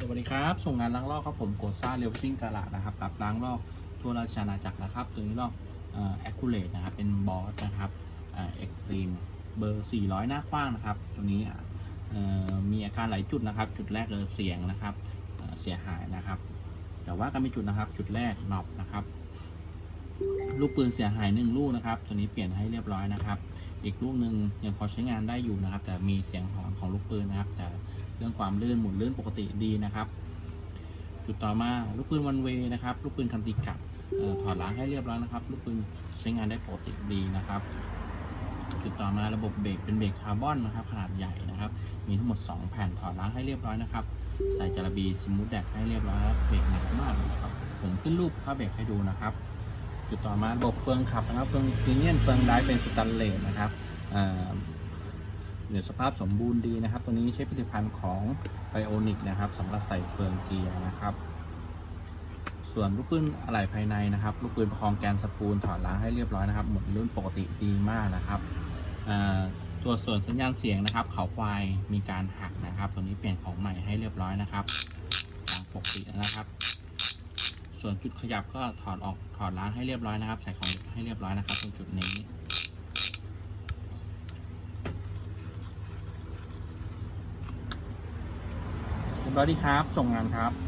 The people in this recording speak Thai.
สวัสดีครับ ส่งงานล้างลอกครับผมโกซ่าเรลซิ่งกาลานะครับรับล้างลอกทั่วราชอาณาจักรนะครับ ตัวนี้ลอกแอคคูเลตนะครับ เป็นบอสนะครับเอ็กตรีมเบอร์ 400 หน้ากว้างนะครับ ตัวนี้มีอาการหลายจุดนะครับ จุดแรกเลยเสียงนะครับเสียหายนะครับแต่ว่าก็มีจุดนะครับ จุดแรกหนอบนะครับ ลูกปืนเสียหายหนึ่งลูกนะครับ ตัวนี้เปลี่ยนให้เรียบร้อยนะครับ อีกลูกหนึ่งยังพอใช้งานได้อยู่นะครับ แต่มีเสียงหอนของลูกปืนนะครับแต่ เรื่องความลื่นหมุนลื่นปกติดีนะครับ จุดต่อมาลูกปืนวันเวนะครับ ลูกปืนคันติกะเอ่อถอดล้างให้เรียบร้อยนะครับ ลูกปืนใช้งานได้ปกติดีนะครับ จุดต่อมาระบบเบรกเป็นเบรกคาร์บอนนะครับ ขนาดใหญ่นะครับ มีทั้งหมด 2 แผ่นถอดล้างให้เรียบร้อยนะครับ ใส่จารบีสมูทแดกให้เรียบร้อยแล้วเบรกหนักมากเลยครับ ผมขึ้นรูปภาพเบรกให้ดูนะครับ จุดต่อมาระบบเฟืองขับนะครับ เฟืองพรีเมียมเฟืองได้เป็นสแตนเลสนะครับ อ่าเดี๋ยวสภาพสมบูรณ์ดีนะครับ ตัวนี้ใช้ผลิตภัณฑ์ของไบโอนิกนะครับสำหรับใส่เฟืองเกียร์นะครับ ส่วนลูกปืนอะไหล่ภายในนะครับ ลูกปืนประคองแกนสปูลถอดล้างให้เรียบร้อยนะครับ หมุนลื่นปกติดีมากนะครับตัวส่วนสัญญาณเสียงนะครับ เขาควายมีการหักนะครับ ตัวนี้เปลี่ยนของใหม่ให้เรียบร้อยนะครับตามปกตินะครับ ส่วนจุดขยับก็ถอดออกถอดล้างให้เรียบร้อยนะครับ ใส่ของให้เรียบร้อยนะครับตรงจุดนี้ เรีย บร้อดีครับ ส่งงานครับ